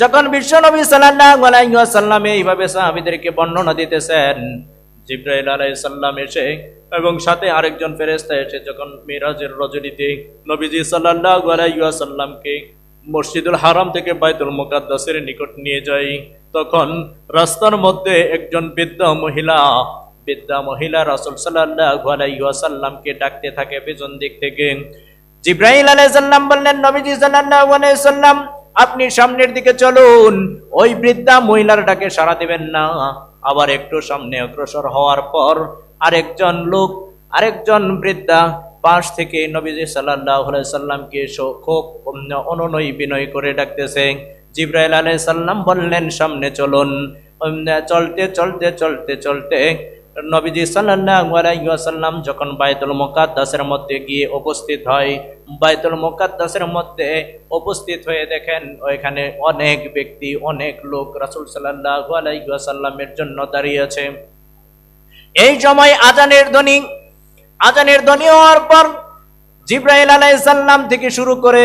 যখন বিশ্ব নবী সাল্লাল্লাহু আলাইহি ওয়াসাল্লাম এইভাবে সাহাবীদেরকে বর্ণনা দিতেছেন, জিব্রাইল আলাইহিস সালাম এসে এবং সাথে আরেকজন ফেরেশতা এসে যখন মিরাজের রজনীতে নবীজি সাল্লাল্লাহু আলাইহি ওয়াসাল্লামকে মসজিদুল হারাম থেকে বাইতুল মুকাদ্দাসের নিকট নিয়ে যায়, তখন রাস্তার মধ্যে একজন বৃদ্ধা মহিলা বৃদ্ধা মহিলা রাসূল সাল্লাল্লাহু আলাইহি ওয়াসাল্লামকে ডাকতে থাকে পেছন দিক থেকে। জিব্রাইল আলাইহিস সালাম বললেন, নবীজি সাল্লাল্লাহু আলাইহি সাল্লাম আপনি সামনের দিকে চলুন। ওই বৃদ্ধা মহিলার ডাকে সাড়া দিবেন না। আবার একটু সামনে অগ্রসর হওয়ার পর আরেকজন লোক, আরেকজন বৃদ্ধা পাশ থেকে নবীজি আলাইহি সাল্লামকে খুব অনুনয় বিনয় করে ডাকতেছে। জিব্রাইল আলাইহিস সাল্লাম বললেন, সামনে চলুন। চলতে চলতে চলতে চলতে। নবীজি ওয়াসাল্লাম যখন বাইতুল মুকাদ্দাসের মধ্যে গিয়ে উপস্থিত হয়, বাইতুল মুকাদ্দাসের মধ্যে উপস্থিত হয়ে দেখেন ওইখানে অনেক ব্যক্তি, অনেক লোক রাসূল সাল্লাল্লাহু আলাইহি ওয়াসাল্লামের জন্য দাঁড়িয়ে আছে। এই সময় আজানের ধ্বনি আজানের ধ্বনি হওয়ার পর জিব্রাইল আলাইহিস সালাম থেকে শুরু করে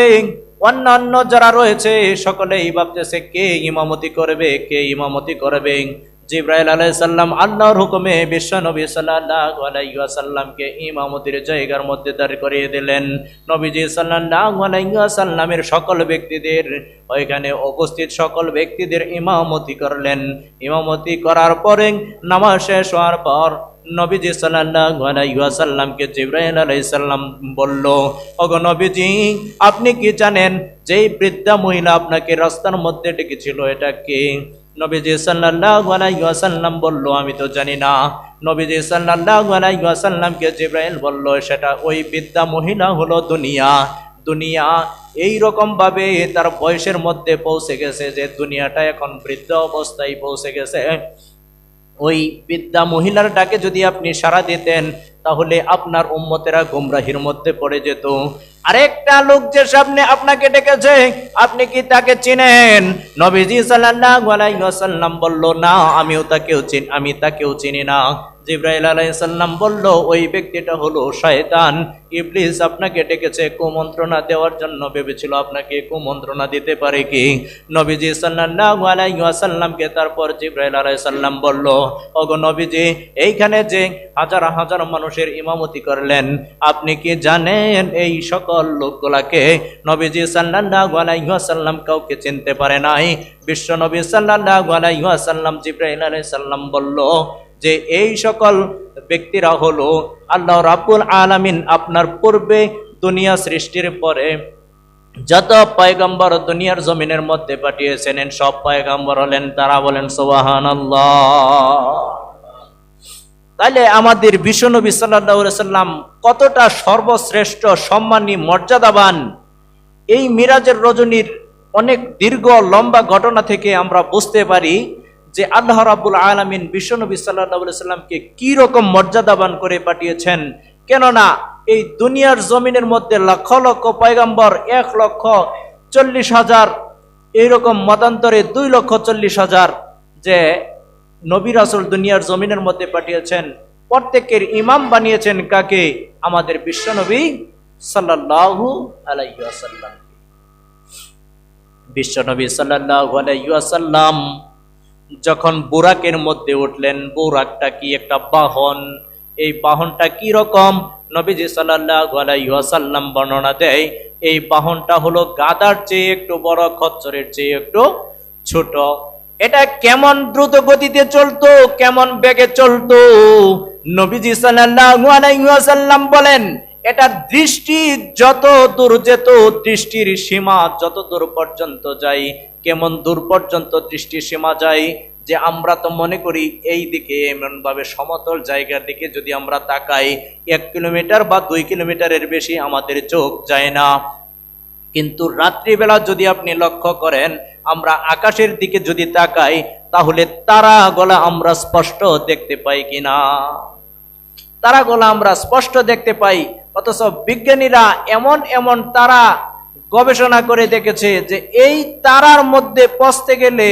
অন্যান্য যারা রয়েছে, সকলেই ভাবতেছে, কে ইমামতি করবে, কে ইমামতি করবে? জিব্রাইল আলাইহিস সালাম আল্লাহর হুকুমে বিশ্ব নবী সাল্লাল্লাহু আলাইহি ওয়াসাল্লামকে ইমামতির জায়গার মধ্যে দাঁড় করিয়ে দিলেন। নবীজি সাল্লাল্লাহু আলাইহি ওয়াসাল্লামের সকল ব্যক্তিদের, ওইখানে উপস্থিত সকল ব্যক্তিদের ইমামতি করলেন। ইমামতি করার পরে নামাজ শেষ হওয়ার পর নবীজি জিব্রাইল আলাইহিস সালাম বলল, ওগো নবীজি, আপনি কি জানেন, যেই বৃদ্ধা মহিলা আপনাকে রাস্তার মধ্যে ডেকেছিল, এটা কে? নবীজি সাল্লাল্লাহু আলাইহি ওয়াসাল্লাম বলল, আমি তো জানি না। নবীজি সাল্লাল্লাহু আলাইহি ওয়াসাল্লামকে জিব্রাইল বলল, সেটা ওই বৃদ্ধা মহিলা হলো দুনিয়া। দুনিয়া এই রকম ভাবে তার বয়সের মধ্যে পৌঁছে গেছে যে দুনিয়াটা এখন বৃদ্ধ অবস্থায় পৌঁছে গেছে। ওই বিদ্যা মহিলার ডাকে যদি আপনি সাড়া দিতেন তাহলে আপনার উম্মতেরা গুমরাহির মধ্যে পড়ে যেত। আরেকটা লোক যে সামনে আপনাকে ডেকেছে, আপনি কি তাকে চিনেন? নবীজি সাল্লাল্লাহু আলাইহি ওয়াসাল্লাম বলল, না, আমিও তাকেও চিনি, আমি তাকেও চিনি না। জিব্রাইল আলাইহিস সালাম বলল, ওই ব্যক্তিটা হলো শয়তান। ইবলিস আপনাকে ডেকেছে কুমন্ত্রণা দেওয়ার জন্য। ভেবেছিল আপনাকে কুমন্ত্রণা দিতে পারে কি? নবীজি সাল্লাল্লাহু আলাইহি ওয়াসাল্লামকে তারপর জিব্রাইল আলাইহিস সালাম বলল, ওগো নবীজি, এইখানে যে হাজার হাজার মানুষের ইমামতি করলেন, আপনি কি জানেন এই সকল লোকগুলাকে? নবীজি সাল্লাল্লাহু আলাইহি ওয়াসাল্লাম কাউকে চিনতে পারে নাই। বিশ্ব নবী সাল্লাল্লাহু আলাইহি ওয়াসাল্লাম জিব্রাইল আলাইহিস সালাম বলল যে এই সকল ব্যক্তিরা হলো আল্লাহ রাব্বুল আলামিন আপনার পূর্বে দুনিয়া সৃষ্টির পরে যত পয়গম্বর দুনিয়ার জমিনের মধ্যে পাঠিয়েছেন সব পয়গম্বর হলেন, তারা বলেন সোবাহান তাহলে আমাদের সাল্লাহ সাল্লাম কতটা সর্বশ্রেষ্ঠ, সম্মানী, মর্যাদাবান? এই মিরাজের রজনীর অনেক দীর্ঘ, লম্বা ঘটনা থেকে আমরা বুঝতে পারি যে আল্লাহ রাবুল আলমিন বিশ্বনবী সাল্লাহ সাল্লামকে কি রকম মর্যাদাবান করে পাঠিয়েছেন? কেননা এই দুনিয়ার জমিনের মধ্যে লক্ষ লক্ষ পয়গাম্বর, এক লক্ষ চল্লিশ হাজার, এইরকম মতান্তরে দুই লক্ষ চল্লিশ হাজার যে নবী রাসুল দুনিয়ার জমিনের মধ্যে পাঠিয়েছেন। প্রত্যেকের ইমাম বানিয়েছেন কাকে? আমাদের বিশ্বনবী সাল্লাল্লাহু আলাইহি ওয়াসাল্লাম বিশ্বনবী সাল্লাল্লাহু আলাইহি ওয়াসাল্লাম যখন বুরাকের মধ্যে উঠলেন বুরাকটা কি একটা বাহন? এই বাহনটা কি রকম? নবীজি ওয়াসাল্লাম বর্ণনা দেয়, এই বাহনটা হলো গাদার চেয়ে একটু বড়, খচ্চরের চেয়ে একটু ছোট। এটা কেমন দ্রুত গতিতে চলতো, কেমন বেগে চলতো? নবীজি ওয়াসাল্লাম বলেন, এটা দৃষ্টি যত দূর যেত, দৃষ্টির সীমা যত দূর পর্যন্ত যায় কেমন দূর পর্যন্ত দৃষ্টি সীমা যায় যে আমরা তো মনে করি এই দিকে এমনভাবে সমতল জায়গার দিকে যদি আমরা তাকাই, এক কিলোমিটার বা দুই কিলোমিটারের বেশি আমাদের চোখ যায় না। কিন্তু রাত্রিবেলা যদি আপনি লক্ষ্য করেন, আমরা আকাশের দিকে যদি তাকাই, তাহলে তারা গলা আমরা স্পষ্ট দেখতে পাই কিনা? তারা গলা আমরা স্পষ্ট দেখতে পাই, অথচ বিজ্ঞানীরা এমন এমন তারা গবেষণা করে দেখেছে যে এই তারার মধ্যে পৌঁছতে গেলে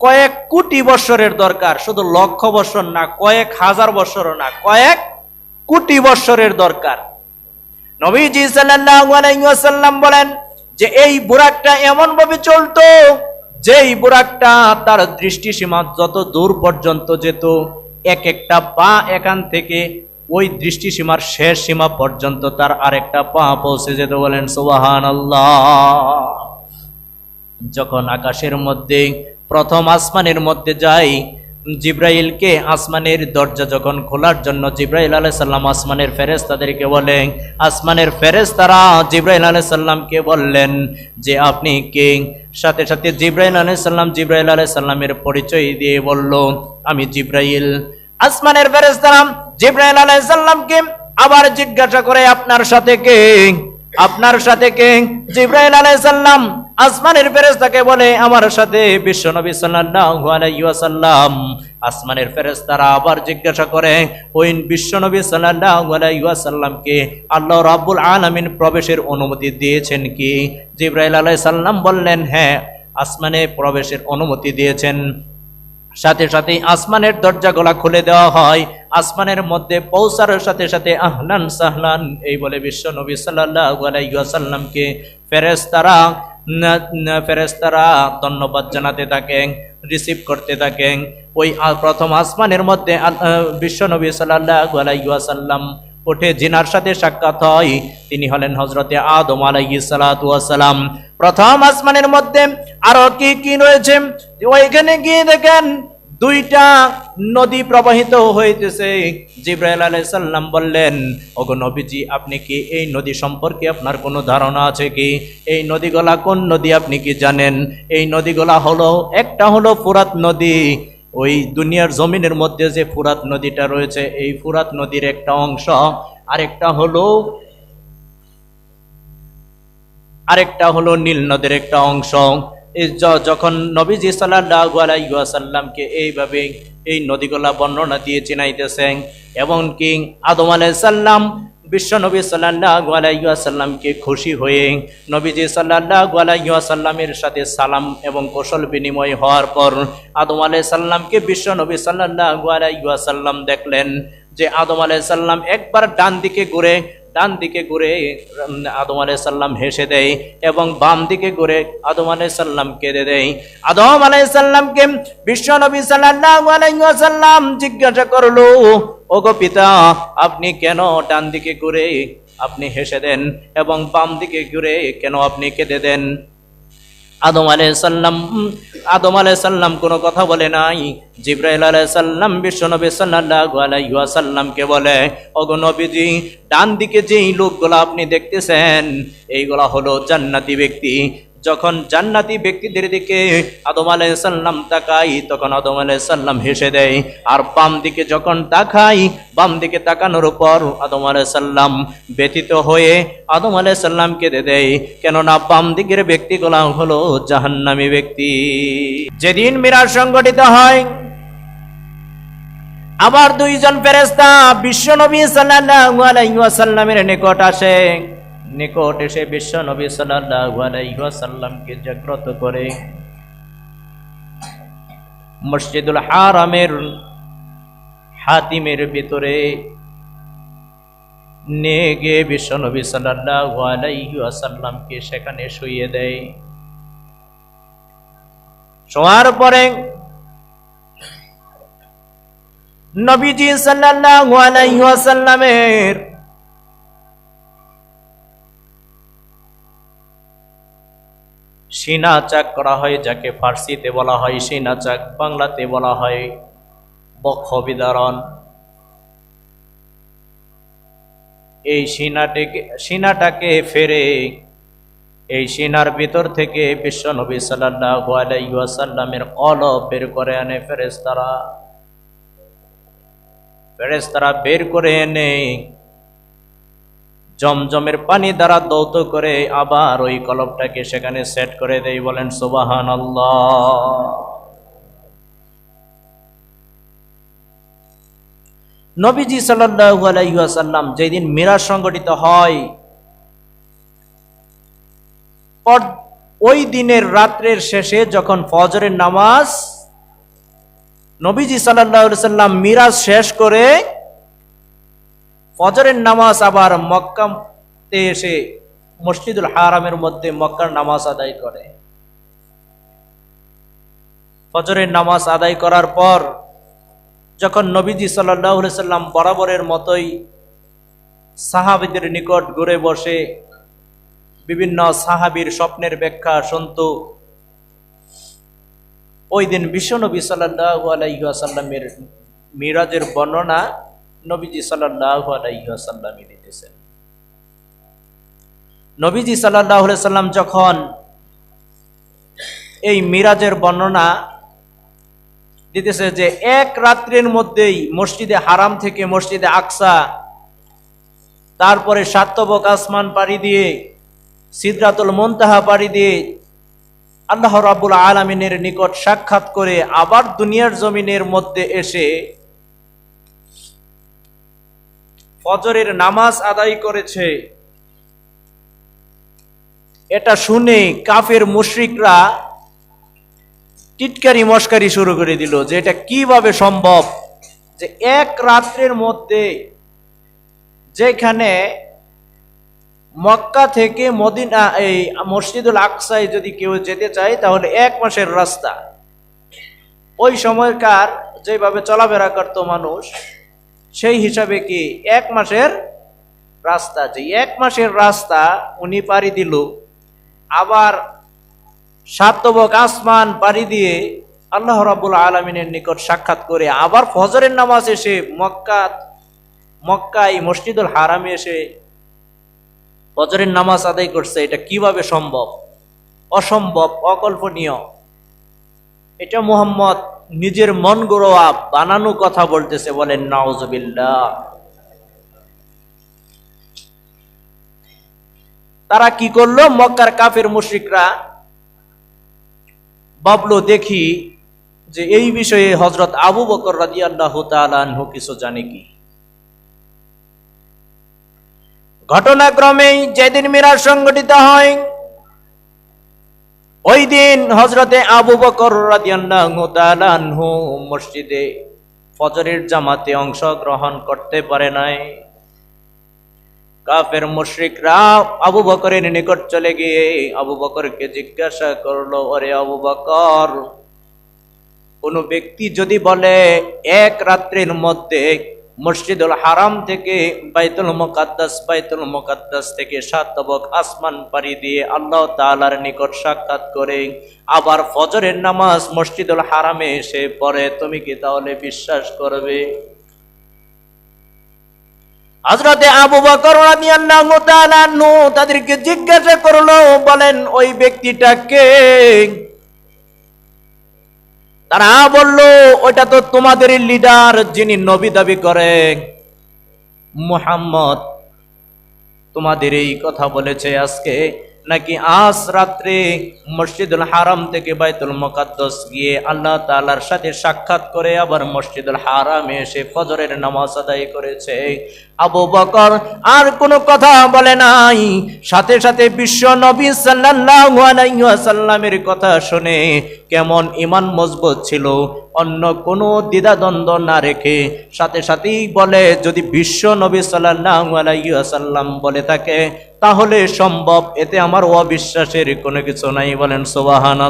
কয়েক কোটি বৎসরের দরকার, শুধু লক্ষ বৎসর না, কয়েক হাজার বৎসরও না, কয়েক কোটি বৎসরের দরকার। নবীজি আলাইহি বলেন যে এই বুরাকটা এমন ভাবে চলতো, যেই বুরাকটা তার দৃষ্টিসীমা যত দূর পর্যন্ত যেত, এক একটা পা এখান থেকে ওই দৃষ্টিসীমার শেষ সীমা পর্যন্ত তার আরেকটা পা পৌঁছে যেত বলেন সুবাহান যখন আকাশের মধ্যে, প্রথম আসমানের মধ্যে যাই, জিব্রাইলকে আসমানের দরজা যখন খোলার জন্য জিব্রাইল আলাই সাল্লাম আসমানের ফেরেস তাদেরকে বলেন, আসমানের ফেরেস তারা জিব্রাইল আলাই সাল্লামকে বললেন যে আপনি কে? সাথে সাথে জিব্রাইল আলাই সাল্লাম জিব্রাইল আলাই সাল্লামের পরিচয় দিয়ে বলল, আমি জিব্রাইল। আসমানের ফেরেস তারা জিব্রাইল সাল্লামকে আবার জিজ্ঞাসা করে, আপনার সাথে কে? আপনার সাথে কে? জিব্রাইল আলাইহিস সালাম আসমানের ফেরেশতাকে বলে, আমার সাথে বিশ্বনবী সাল্লাল্লাহু আলাইহি ওয়াসাল্লাম। আসমানের ফেরেশতারা আবার জিজ্ঞাসা করে, ওই বিশ্বনবী সাল্লাল্লাহু আলাইহি ওয়াসাল্লামকে আল্লাহ রাব্বুল আলামিন প্রবেশের অনুমতি দিয়েছেন কি? জিব্রাইল আলাইহিস সালাম বললেন হ্যাঁ আসমানে প্রবেশের অনুমতি দিয়েছেন। সাথে সাথে আসমানের দরজা দরজাগুলা খুলে দেওয়া হয়। আসমানের মধ্যে পৌঁছার সাথে সাথে আহলান সাহলান, এই বলে বিশ্ব নবী সাল্লাল্লাহু আলাইহি ওয়াসাল্লামকে ফেরেশতারা ফেরেশতারা ধন্যবাদ জানাতে থাকেন, রিসিভ করতে থাকেন। ওই প্রথম আসমানের মধ্যে বিশ্ব নবী সাল্লাল্লাহু আলাইহি উঠে জিনার সাথে সাক্ষাৎ হয়। তিনি হলেন হজরতে আদম আলাইহি সালাতু ওয়াসালাম প্রথম আসমানের মধ্যে আরও কি কি রয়েছে? ওইখানে গিয়ে দেখেন দুইটা নদী প্রবাহিত হইতেছে। জিব্রাইল আলাইহিস সালাম বললেন, ওগো নবীজি, আপনি কি এই নদী সম্পর্কে আপনার কোনো ধারণা আছে কি? এই নদীগুলা কোন নদী আপনি কি জানেন? এই নদীগুলা হলো, একটা হলো ফুরাত নদী ওই দুনিয়ার জমিনের মধ্যে যে ফুরাত নদীটা রয়েছে, এই ফুরাত নদীর একটা অংশ, আরেকটা হলো আরেকটা হলো নীল নদের একটা অংশ। যখন নবীজি ওয়াসাল্লামকে এইভাবে এই নদীগুলা বর্ণনা দিয়ে চিনাইতেছেন এবং কি আদম আলাইহিস সালাম বিশ্ব নবী সাল্লাহ গোয়ালাইসাল্লামকে খুশি হয়ে নবীজি সাল্লাহ আলাইহি ওয়াসাল্লামের সাথে সালাম এবং কৌশল বিনিময় হওয়ার পর আদম আলাই সাল্লামকে বিশ্ব নবী সাল্লাহ গোয়ালাইসাল্লাম দেখলেন যে আদম আলাই সাল্লাম একবার ডান দিকে ঘুরে ডান দিকে ঘুরে আদম আলাইসাল্লাম হেসে দেয় এবং বাম দিকে ঘুরে আদম আলাইসাল্লাম কেঁদে দেয়। আদম আলাইসাল্লামকে বিশ্ব নবী সাল্লাম জিজ্ঞাসা করল, ওগো পিতা, আপনি কেন ডান দিকে ঘুরে আপনি হেসে দেন এবং বাম দিকে ঘুরে কেন আপনি কেঁদে দেন? আদম আলাইসাল্লাম আদম আলাইসাল্লাম কোনো কথা বলে নাই। জিব্রাইল আলাইসাল্লাম বিশ্বনবী সাল্লাল্লাহু আলাইহি ওয়াসাল্লামকে বলে, ওগো নবীজি ডান দিকে যেই লোকগুলো আপনি দেখতেছেন, এইগুলা হলো জান্নাতি ব্যক্তি। যখন জান্নাতি ব্যক্তিদের দিকে আদম আলাইসাল্লাম তাকাই, তখন আদম আলাইসাল্লাম হেসে দেয়, আর বাম দিকে যখন তাকাই, বাম দিকে তাকানোর পর আদম আলাইসাল্লাম ব্যতীত হয়ে আদম আলাইসাল্লাম কেঁদে দেয়, কেননা বাম দিকের ব্যক্তিগুলা হলো জাহান্নামী ব্যক্তি। যেদিন মিরাজ সংগঠিত হয়, আবার দুইজন ফেরেস্তা বিশ্ব নবী সাল্লাল্লাহু আলাইহি ওয়াসাল্লামের নিকট আসে। নিকট এসে বিশ্ব নবী ওয়াসাল্লামকে জাগ্রত করে। মসজিদুল হারামের হাতিমের ভিতরে নিয়ে গিয়ে বিশ্ব নবী ওয়াসাল্লামকে সেখানে শুইয়ে দেয়। শোয়ার পরে নবীজি সাল্লাল্লাহু আলাইহি সিনা চাক করা হয়, যাকে ফার্সিতে বলা হয় সিনা চাক বাংলাতে বলা হয় বক্ষ বিদারণ এই সিনাটিকে, সিনাটাকে ফেরে, এই সিনার ভিতর থেকে বিশ্ব নবী ওয়াসাল্লামের কলব বের করে আনে ফেরেশতারা। ফেরেশতারা বের করে এনে জমজমের পানি দ্বারা দৌত করে আবার ওই কলবটাকে সেখানে সেট করে দেই, বলেন সুবাহান নবীজি আলাইহি যেদিন মিরাজ সংগঠিত হয় ওই দিনের রাত্রের শেষে যখন ফজরের নামাজ, নবীজি আলাইহি সাল্লাম মিরাজ শেষ করে ফজরের নামাজ আবার মক্কাতে এসে মসজিদুল হারামের মধ্যে মক্কার নামাজ আদায় করে। ফজরের নামাজ আদায় করার পর যখন নবীজি সাল্লাহ সাল্লাম বরাবরের মতোই সাহাবিদের নিকট ঘুরে বসে বিভিন্ন সাহাবির স্বপ্নের ব্যাখ্যা শুনত, ওই দিন বিশ্বনবী সাল্লাহ আলাইসাল্লামের মিরাজের বর্ণনা নবীজি সাল্লাহ দিতেছেন। নবীজি সাল্লাহ সাল্লাম যখন এই মিরাজের বর্ণনা দিতেছে যে এক রাত্রের মধ্যেই মসজিদে হারাম থেকে মসজিদে আকসা, তারপরে সাত্তবক আসমান পাড়ি দিয়ে, সিদ্রাতুল মন্তাহা পাড়ি দিয়ে আল্লাহ রাবুল আলমিনের নিকট সাক্ষাৎ করে আবার দুনিয়ার জমিনের মধ্যে এসে ফজরের নামাজ আদায় করেছে। এটা শুনে কাফের মুশরিকরা টিটকারি মস্কারি শুরু করে দিল যে এটা কীভাবে সম্ভব যে এক রাত্রের মধ্যে যেখানে মক্কা থেকে মদিনা, এই মসজিদুল আকসায় যদি কেউ যেতে চায়, তাহলে এক মাসের রাস্তা। ওই সময়কার যেভাবে চলাফেরা করতো মানুষ সেই হিসাবে কি এক মাসের রাস্তা, যে এক মাসের রাস্তা উনি পাড়ি দিল, আবার সাতবক আসমান পাড়ি দিয়ে আল্লাহ রাবুল আলমিনের নিকট সাক্ষাৎ করে আবার ফজরের নামাজ এসে মক্কা, মক্কায় মসজিদুল হারামে এসে ফজরের নামাজ আদায় করছে। এটা কীভাবে সম্ভব? অসম্ভব, অকল্পনীয়। এটা মুহাম্মদ নিজের মন গড়োয়া বানানো কথা বলতেছে, বলেন নাওজবিল্লা তারা কি করল? মক্কার কাফের মুশ্রিকরা বাবলো দেখি যে এই বিষয়ে হজরত আবু বকর রাজি আল্লাহ তালু কিছু জানে কি? ঘটনাক্রমেই যেদিন মিরাজ সংগঠিত হয় ওই দিন হজরতে আবু বকর মসজিদে ফজরের জামাতে অংশগ্রহণ করতে পারে নাই। কাফের মুশরিকরা আবু বকরের নিকট চলে গিয়ে আবু বকরকে জিজ্ঞাসা করল, ওরে আবু বকর, কোন ব্যক্তি যদি বলে, এক রাত্রির মধ্যে মসজিদুল হারাম থেকে বাইতুল মুকাদ্দাস বাইতুল মুকাদ্দাস থেকে সাত তবক আসমান পাড়ি দিয়ে আল্লাহ তাআলার নিকট সাক্ষাৎ করে, আবার ফজরের নামাজ মসজিদুল হারামে এসে পড়ে। তুমি কি তাহলে বিশ্বাস করবে? হজরতে আবু বকর রাদিয়াল্লাহু তাআলা তাদেরকে জিজ্ঞাসা করল, বলেন, ওই ব্যক্তিটাকে তারা বলল ওটা তো তোমাদের লিডার যিনি নবী দাবি করে। মুহাম্মদ তোমাদের এই কথা বলেছে আজকে। নাকি আজ রাত্রে মসজিদুল হারাম থেকে বাইতুল মোকাদ্দস গিয়ে আল্লাহ তালার সাথে সাক্ষাৎ করে আবার মসজিদুল হারামে এসে ফজরের নামাজ আদায় করেছে? আবু বকর আর কোনো কথা বলে নাই। সাথে সাথে বিশ্ব নবী সাল্লামের কথা শুনে কেমন ইমান মজবুত ছিল। অন্য কোনো দ্বিধাদ্বন্দ্ব না রেখে সাথে সাথেই বলে, যদি বিশ্ব নবী সাল্লাম বলে থাকে, তাহলে সম্ভব। এতে আমার অবিশ্বাসের কোনো কিছু নাই বলেন সোবাহান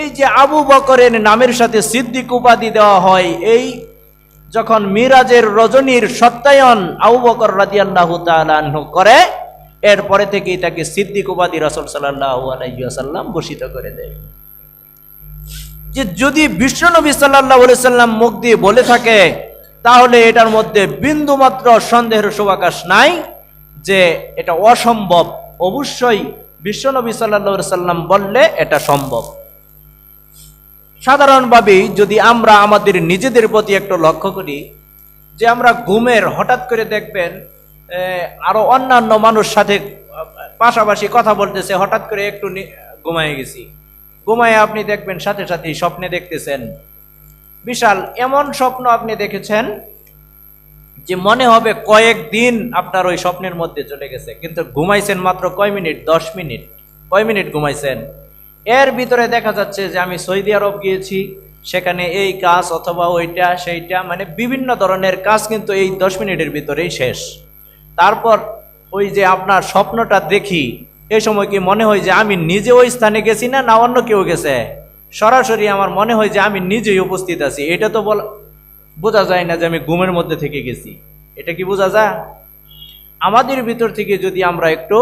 এই যে আবু বকরের নামের সাথে সিদ্দিক উপাধি দেওয়া হয়, এই যখন মিরাজের রজনীর সত্যায়ন আবু বকর রাদিয়াল্লাহু তাআলাহু করে, এরপরে থেকেই তাকে সিদ্দিক উপাধি রসুল সাল্লাল্লাহু আলাইহি ওয়াসাল্লাম ভূষিত করে দেয়। যে যদি বিশ্বনবী আলাইহি সাল্লাম মুখ দিয়ে বলে থাকে, তাহলে এটার মধ্যে বিন্দু মাত্র সন্দেহের শুভাকাশ নাই যে এটা অসম্ভব। অবশ্যই বিশ্বনবী সাল্লাল্লাহু সাল্লাম বললে এটা সম্ভব। সাধারণভাবেই যদি আমরা আমাদের নিজেদের প্রতি একটু লক্ষ্য করি, যে আমরা ঘুমের হঠাৎ করে দেখবেন আরও অন্যান্য মানুষ সাথে পাশাপাশি কথা বলতেছে, হঠাৎ করে একটু ঘুমায় গেছি। ঘুমায় আপনি দেখবেন সাথে সাথে স্বপ্নে দেখতেছেন। বিশাল এমন স্বপ্ন আপনি দেখেছেন, যে মনে হবে কয়েকদিন আপনার ওই স্বপ্নের মধ্যে চলে গেছে, কিন্তু ঘুমাইছেন মাত্র কয় মিনিট? দশ মিনিট। কয় মিনিট ঘুমাইছেন? এর ভিতরে দেখা যাচ্ছে যে আমি সৌদি আরব গিয়েছি, সেখানে এই কাজ অথবা ওইটা, সেইটা মানে বিভিন্ন ধরনের কাজ কিন্তু এই দশ মিনিটের ভিতরেই শেষ। তারপর ওই যে আপনার স্বপ্নটা দেখি এই সময় কি মনে হয় যে আমি নিজে ওই স্থানে গেছি না না অন্য কেউ গেছে? সরাসরি আমার মনে হয় যে আমি নিজেই উপস্থিত আছি। এটা তো বলা বোঝা যায় না যে আমি ঘুমের মধ্যে থেকে গেছি। এটা কি বোঝা যায়? আমাদের ভিতর থেকে যদি আমরা একটু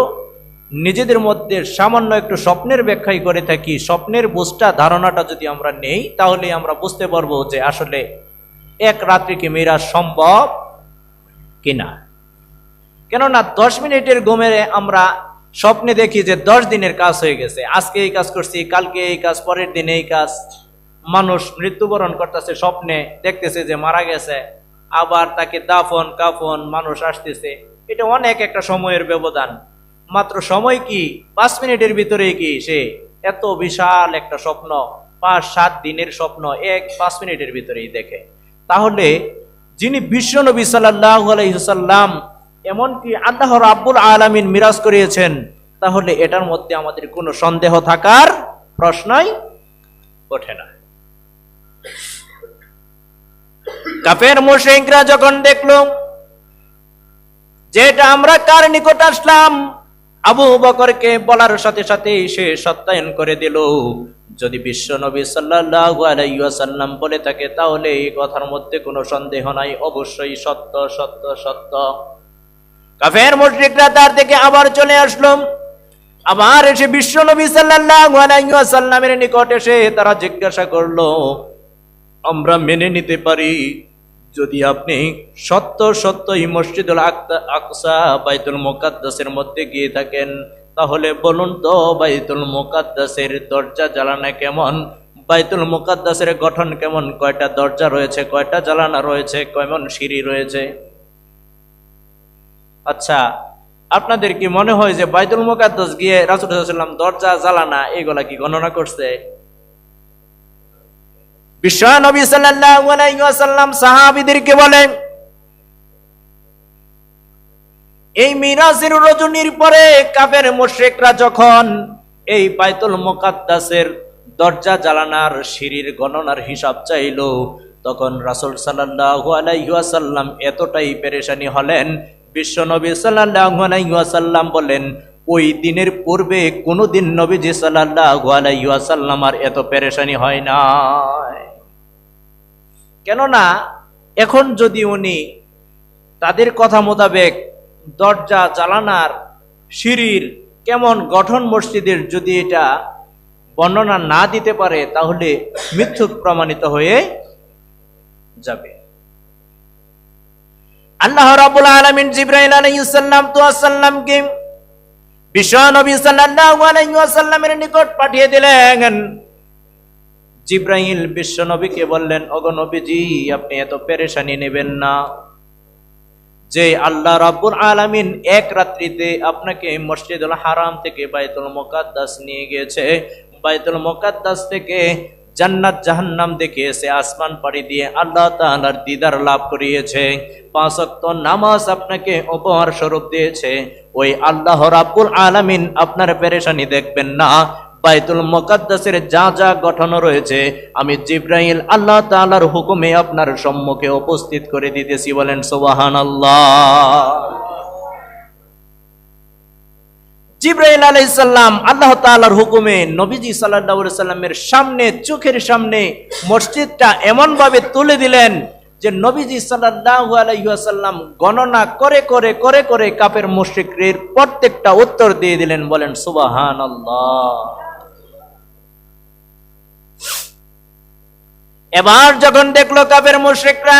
নিজেদের মধ্যে সামান্য একটু স্বপ্নের ব্যাখ্যাই করে থাকি, স্বপ্নের বুঝটা, ধারণাটা যদি আমরা নেই, তাহলে আমরা বুঝতে পারব যে আসলে এক রাত্রিকে মেয়েরা সম্ভব কিনা। কেননা দশ মিনিটের ঘুমের আমরা স্বপ্নে দেখি যে দশ দিনের কাজ হয়ে গেছে। আজকে এই কাজ করছি, কালকে এই কাজ, পরের দিনে এই কাজ। মানুষ মৃত্যুবরণ করতেছে স্বপ্নে, দেখতেছে যে মারা গেছে, আবার তাকে দাফন, কাফন মানুষ আসতেছে। এটা অনেক একটা সময়ের ব্যবধান। মাত্র সময় কি? পাঁচ মিনিটের ভিতরে কি? সে এত বিশাল একটা স্বপ্ন, পাঁচ, সাত দিনের স্বপ্ন এক পাঁচ মিনিটের ভিতরেই দেখে। তাহলে যিনি বিশ্বনবী সাল্লাহ আলাইসাল্লাম এমনকি আল্লাহ রাব্বুল আলামিন মিরাজ করিয়েছেন, তাহলে এটার মধ্যে আমাদের কোনো সন্দেহ থাকার প্রশ্নই ওঠে না। কাফের মুশরিকরা যখন দেখল, যেটা আমরা কার নিকট আসলাম আবু বকরকে বলার সাথে সাথে সে সত্যায়ন করে দিল। যদি বিশ্ব নবী ওয়াসাল্লাম বলে থাকে, তাহলে এই কথার মধ্যে কোনো সন্দেহ নাই। অবশ্যই সত্য সত্য সত্য। কাফের মুশরিকরা তার থেকে আবার চলে আসলো। আবার এসে বিশ্ব নবী ওয়াসাল্লামের নিকট এসে তারা জিজ্ঞাসা করল, আমরা মেনে নিতে পারি যদি আপনি সত্য সত্যই মসজিদুল আকসা বাইতুল মোকাদ্দাসের মধ্যে গিয়ে থাকেন, তাহলে বলুন তো বাইতুল মোকাদ্দাসের দরজা জ্বালানা কেমন? বাইতুল মোকাদ্দাসের গঠন কেমন? কয়টা দরজা রয়েছে, কয়টা জ্বালানা রয়েছে, কেমন সিঁড়ি রয়েছে? আচ্ছা আপনাদের কি মনে হয় যে বাইতুল মোকাদ্দাস গিয়ে রাসুলাম দরজা, জ্বালানা, এগুলা কি গণনা করছে? বিশ্ব ওয়াসাল্লাম সাহাবীদেরকে বলেন, এই মিরাজের রজনীর পরে কাফের মুশরিকরা যখন এই বাইতুল মুকাদ্দাসের দরজা জ্বালানার সিঁড়ির গণনার হিসাব চাইলো, তখন রাসূল এতটাই পেরেশানি হলেন। বিশ্ব নবী সাল্লাল্লাহু বলেন, ওই দিনের পূর্বে কোনোদিন নবীজি সাল্লাল্লাহু আলাইহি আর এত পেরেশানি হয় নাই। কেননা, এখন যদি উনি তাদের কথা মোতাবেক দরজা জ্বালানার সিঁড়ির কেমন গঠন মসজিদের যদি এটা বর্ণনা না দিতে পারে, তাহলে মিথ্যুক প্রমাণিত হয়ে যাবে। আল্লাহ রাব্বুল আলামিন জিব্রাইল আলাইহিস সালাম তো সাল্লামকে বিশ্ব নবী সাল্লাল্লাহু আলাইহি ওয়াসাল্লামের নিকট পাঠিয়ে দিলেন। জিব্রাহিল বিশ্ব নবীকে বললেন অগো নবীজি, আপনি এত পেরেশানি নেবেন না। যে আল্লাহ রাব্বুল আলামিন এক রাত্রিতে আপনাকে মসজিদুল হারাম থেকে বাইতুল মোকাদ্দাস নিয়ে গিয়েছে। বাইতুল মোকাদ্দাস থেকে জান্নাত জাহান্নাম দেখে এসে আসমান পাড়ি দিয়ে আল্লাহ তাআলার দিদার লাভ করিয়েছে। পাঁচ নামাজ আপনাকে উপহার স্বরূপ দিয়েছে। ওই আল্লাহ রাব্বুল আলামিন আপনার পেরেশানি দেখবেন না। বাইতুল মুকাদ্দাসের যা যা গঠন রয়েছে, আমি জিব্রাইল আল্লাহ তাআলার হুকুমে আপনার সম্মুখে উপস্থিত করে দিতেছি, বলেন জিব্রাইল আলাইসাল্লাম আল্লাহ তাআলার হুকুমে নবীজি আলাইহি সাল্লামের সামনে, চোখের সামনে মসজিদটা এমন ভাবে তুলে দিলেন যে নবীজি সাল্লাল্লাহু আলাইহি ওয়াসাল্লাম গণনা করে করে করে করে কাপের মুশরিকদের প্রত্যেকটা উত্তর দিয়ে দিলেন, বলেন সুবহানাল্লাহ। এবার যখন দেখল কাপের মুশরিকরা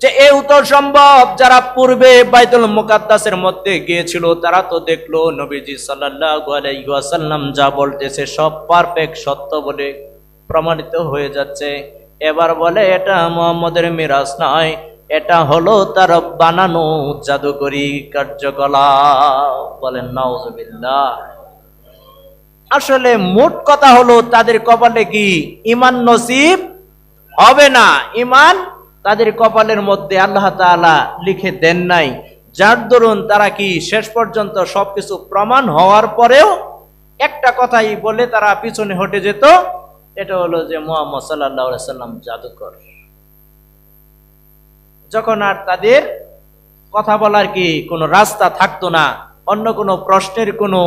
যে এও তো সম্ভব, যারা পূর্বে বাইতুল মুকাদ্দাসের মধ্যে গিয়েছিল, তারা তো দেখল নবীজি সাল্লাল্লাহু আলাইহি ওয়াসাল্লাম যা বলতেছে সব পারফেক্ট সত্য বলে প্রমাণিত হয়ে যাচ্ছে। এবার বলে, এটা মোহাম্মদের মিরাজ নয়, এটা হলো তার বানানো জাদুকরি কার্যকলাপ। বলেন, নাউজুবিল্লাহ। আসলে মোট কথা হলো তাদের কপালে কি ইমান নসিব? হবে না। ইমান তাদের কপালের মধ্যে আল্লাহ তাআলা লিখে দেন নাই। যার দরুন তারা কি শেষ পর্যন্ত সবকিছু প্রমাণ হওয়ার পরেও একটা কথাই বলে তারা পিছনে হটে যেত, এটা হলো যে মোহাম্মদ সাল্লাহ সাল্লাম জাদুকর। যখন আর তাদের কথা বলার কি কোনো রাস্তা থাকতো না, অন্য কোনো প্রশ্নের কোনো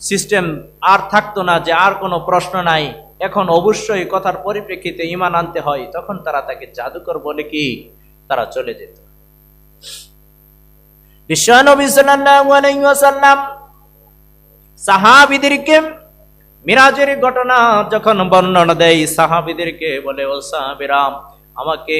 সিস্টেম আর থাকতো না যে আর কোনো প্রশ্ন নাই। এখন অবশ্যই কথার পরিপ্রেক্ষিতে ইমান আনতে হয়, তখন তারা তাকে জাদুকর বলে কি? তারা চলে যেত। সাহাবীদেরকে মিরাজের ঘটনা যখন বর্ণনা দেয়, সাহাবীদেরকে বলে, ও সাহাবীরাম আমাকে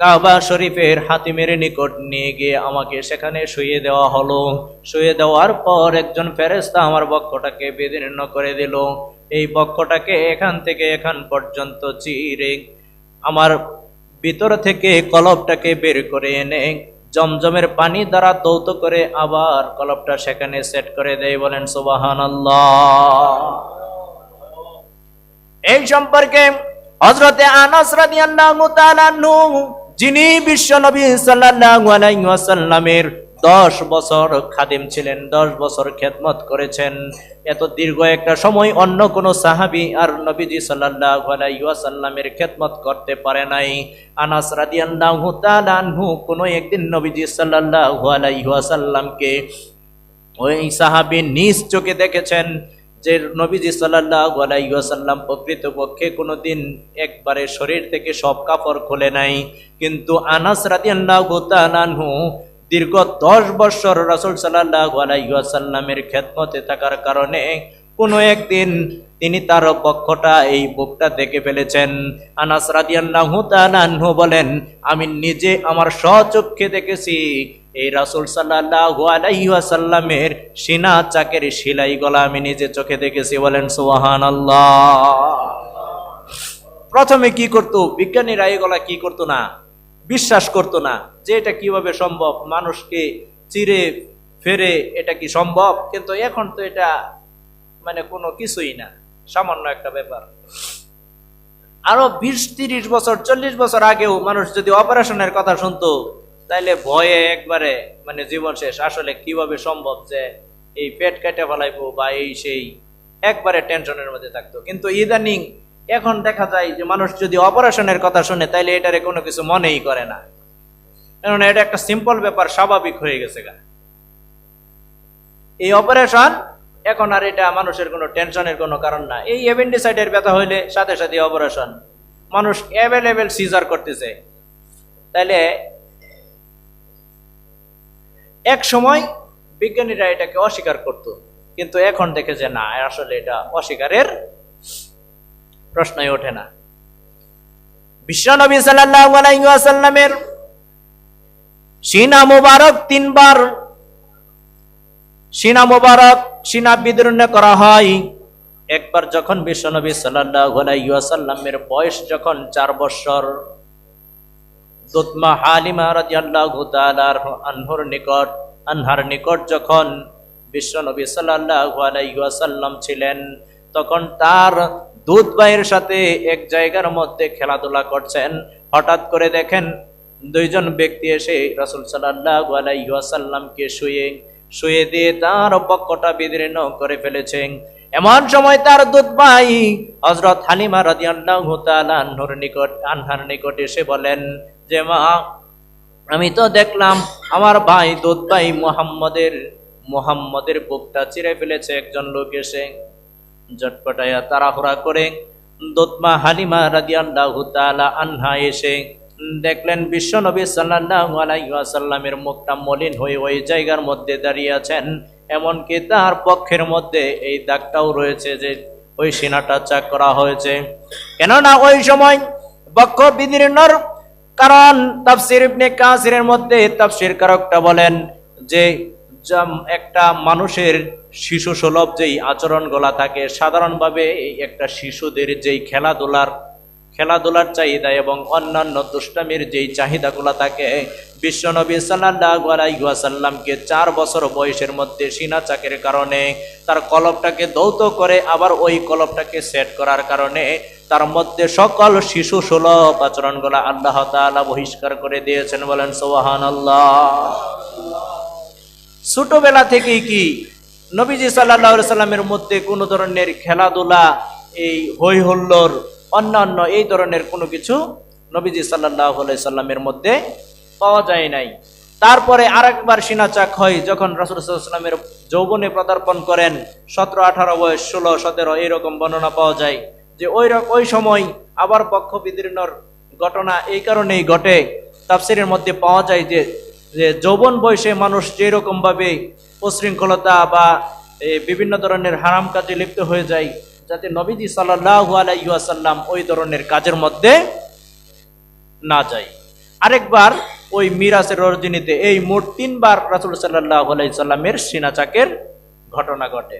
কাবা শরীফের হাতিমের নিকট নিয়ে গিয়ে আমাকে সেখানে শুয়ে দেওয়া হলো। শুয়ে দেওয়ার পর একজন ফেরেস্তা আমার বক্ষটাকে বিদীর্ণ করে দিল। এই বক্ষটাকে এখান থেকে এখান পর্যন্ত চিরে আমার ভিতর থেকে কলবটাকে বের করে এনে জমজমের পানি দ্বারা দৌত করে আবার কলবটা সেখানে সেট করে দেয় বলেন সুবাহান এই সম্পর্কে হজরতে আনাস রাদিয়াল্লাহু তাআলা আনহু যিনি বিশ্ব নবী ওয়াসাল্লামের দশ বছর খাদিম ছিলেন, দশ বছর খেদমত করেছেন। এত দীর্ঘ একটা সময় অন্য কোন সাহাবী আর নবীজি ওয়াসাল্লামের খেদমত করতে পারে নাই। আনাস রাদিয়াল্লাহু কোনো একদিন নবীজি সাল্লাল্লাহু আলাইহি ওয়াসাল্লামকে ওই সাহাবী নিজ চোখে দেখেছেন। যে নবীজি সাল্লাল্লাহু আলাইহি ওয়াসাল্লাম প্রকৃতপক্ষে কোনোদিন একবারে শরীর থেকে সব কাপড় খোলে নাই। কিন্তু আনাস রাদিয়াল্লাহু তাআলা আনহু দীর্ঘ দশ বছর রাসূল সাল্লাল্লাহু আলাইহি ওয়াসাল্লামের খেদমতে থাকার কারণে কোনো একদিন তিনি তার পক্ষটা এই বুকটা দেখে ফেলেছেন। আনাস রাদিয়াল্লাহু তাআলা বলেন, আমি নিজে আমার স্বচক্ষে দেখেছি এই রাসূল সাল্লাল্লাহু আলাইহি ওয়াসাল্লামের সিনা চাকের সেলাই গলা আমি নিজে চোখে দেখেছি, বলেন সুবহানাল্লাহ। প্রথমে কি করত? বিজ্ঞানীরা এই গলা কি করতো না? বিশ্বাস করতো না যে এটা কীভাবে সম্ভব? মানুষকে চিরে ফেরে এটা কি সম্ভব? কিন্তু এখন তো এটা মানে কোনো কিছুই না, সামান্য একটা ব্যাপার। আরও বিশ, তিরিশ বছর, চল্লিশ বছর আগেও মানুষ যদি অপারেশনের কথা শুনতো তাইলে ভয়ে একবারে মানে জীবন শেষ। আসলে কীভাবে সম্ভব যে এই পেট কেটে ফেলাইবো বা এই সেই একবারে টেনশনের মধ্যে থাকতো। কিন্তু ইদানিং এখন দেখা যায় যে মানুষ যদি অপারেশনের কথা শুনে, তাইলে এটারে কোনো কিছু মনেই করে না। কারণ এটা একটা সিম্পল ব্যাপার, স্বাভাবিক হয়ে গেছে গা। এই অপারেশন এখন আর এটা মানুষের কোনো টেনশনের কোনো কারণ না। এই অ্যাপেন্ডিসাইডের ব্যথা হইলে সাথে সাথে অপারেশন। মানুষ অ্যাভেলেবেল সিজার করতেছে। তাইলে এক সময় বিজ্ঞানীরা এটাকে অস্বীকার করত। কিন্তু এখন দেখে যে না, আসলে এটা অস্বীকারের প্রশ্নই ওঠে না। বিশ্বনবী আলাইহি সিনা মুবারক তিনবার সিনা মুবারক সিনা বিদীর্ণ করা হয়। একবার যখন বিশ্বনবী সাল্লাল্লাহু আলাইহি ওয়াসাল্লামের বয়স যখন চার বছর দুতমা হালিমা রাদিয়াল্লাহু তাআলা আনহর নিকট, আনহার নিকট যখন বিশ্বনবী সাল্লাল্লাহু আলাইহি ওয়াসাল্লাম ছিলেন, তখন তার দুধ ভাইয়ের সাথে এক জায়গার মধ্যে খেলাধুলা করছেন। হঠাৎ করে দেখেন দুইজন ব্যক্তি এসে রাসূল সাল্লাল্লাহু আলাইহি ওয়াসাল্লামকে শুয়ে শুয়ে দিয়ে তার পক্ষটা বিদীর্ণ করে ফেলেছেন। এমন সময় তার দুধ ভাই হজরত হালিমা তাআলা আনহুর নিকট আনহার নিকট এসে বলেন যে মা আমি তো দেখলাম আমার ভাই দুধ ভাই মুহাম্মদের, মোহাম্মদের বুকটা চিরে ফেলেছে একজন লোক এসে। জটপটাইয়া তাড়াহুড়া করে দোতমা হালিমা রাদিয়াল্লাহু তাআলা আনহা এসে দেখলেন বিশ্ব নবী সাল্লাল্লাহু মুখটা মলিন হয়ে ওই জায়গার মধ্যে দাঁড়িয়ে আছেন। এমনকি তার পক্ষের মধ্যে এই দাগটাও রয়েছে যে ওই সিনাটা চাক করা হয়েছে। কেননা ওই সময় বক্ষ বিদীর্ণর কারণ তাফসির ইবনে কাসিরের মধ্যে তাফসির কারকটা বলেন যে একটা মানুষের শিশু সুলভ যেই আচরণগুলা থাকে, সাধারণভাবে একটা শিশুদের যেই খেলাধুলার খেলাধুলার চাহিদা এবং অন্যান্য দুষ্টামির যেই চাহিদাগুলো থাকে, বিশ্বনবী সাল্লাল্লাহু আলাইহি ওয়াসাল্লামকে চার বছর বয়সের মধ্যে সিনা চাকের কারণে তার কলবটাকে দৌত করে আবার ওই কলবটাকে সেট করার কারণে তার মধ্যে সকল শিশু সুলভ আচরণগুলো আল্লাহ তাআলা বহিষ্কার করে দিয়েছেন। বলেন সোহান আল্লাহ ছোটবেলা থেকেই কি নবীজি সাল্লাহ সাল্লামের মধ্যে কোনো ধরনের খেলাধুলা, এই হই হল্লোর অন্যান্য এই ধরনের কোনো কিছু নবীজি সাল্লাহ সাল্লামের মধ্যে পাওয়া যায় নাই। তারপরে আর আরেকবার সিনাচাক হয়, যখন রাসুলামের যৌবনে পদার্পণ করেন, সতেরো, আঠারো, বয়স, ষোলো, সতেরো, এইরকম বর্ণনা পাওয়া যায় যে ওই ওই সময় আবার পক্ষ বিদীর্ণর ঘটনা এই কারণেই ঘটে। তাফসিরের মধ্যে পাওয়া যায় যে যে যৌবন বয়সে মানুষ যেরকমভাবে উশৃঙ্খলতা বা বিভিন্ন ধরনের হারাম কাজে লিপ্ত হয়ে যায় যাতে নবীজি সাল্লাহ আলাইসাল্লাম ওই ধরনের কাজের মধ্যে না যায়। আরেকবার ওই মিরাজের রজনীতে এই মোট তিনবার রাসুল সাল্লাহ আলাইসাল্লামের সিনাচাকের ঘটনা ঘটে।